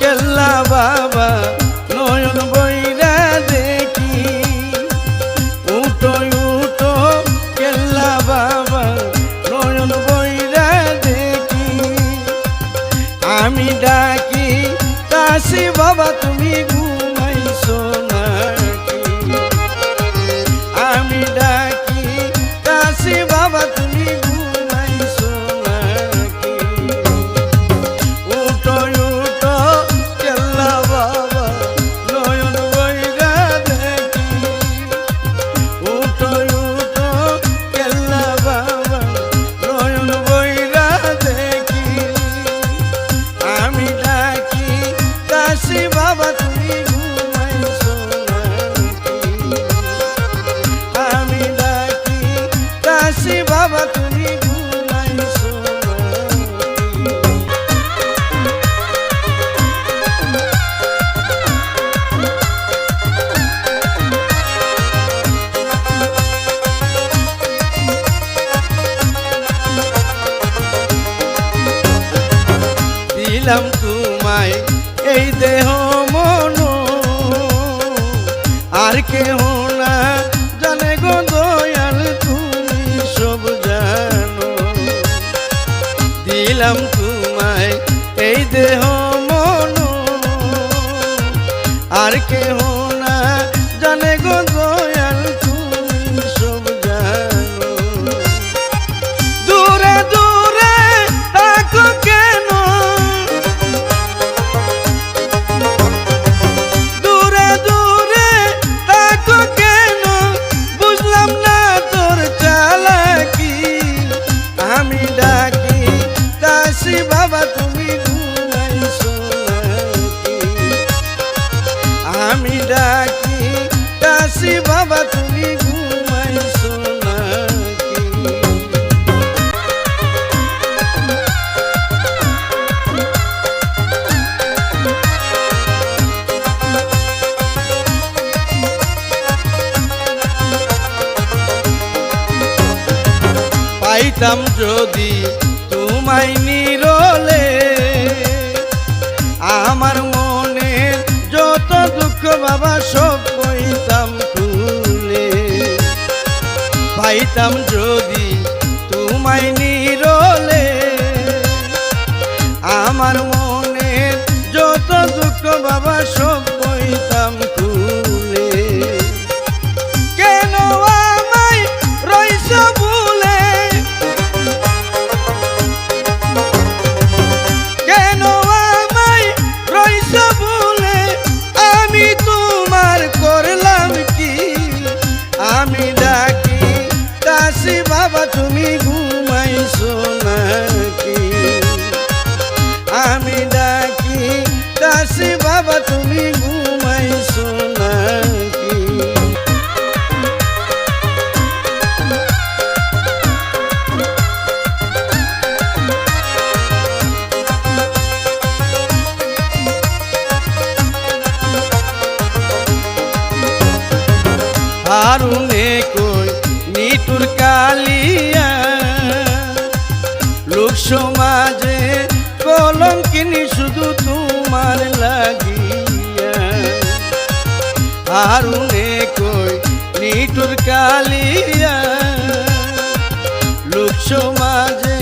কেল্লা বাবা নয়ন বৈরা কেল্লা বাবা নয়ন আমি ডাকি কাশি বাবা তুমি দিলাম তোমায়, এই দেহ মন। আর কেহ না জানে গো দয়াল, তুমি সব জানো। দিলাম তোমায়, এই দেহ মন। আর কেহ আমি ডাকি কাশি বাবা তুমি ঘুমাইছো পাইতাম যদি তোমায় নিরলে আমার বাবা আমি ডাকি কাশি বাবা তুমি হারুনে কই নিটুর কালিয়া? লোক সমাজে কলঙ্কিনী শুধু তোমার লাগিয়া। হারুনে কই নিটুর কালিয়া? লোক সমাজে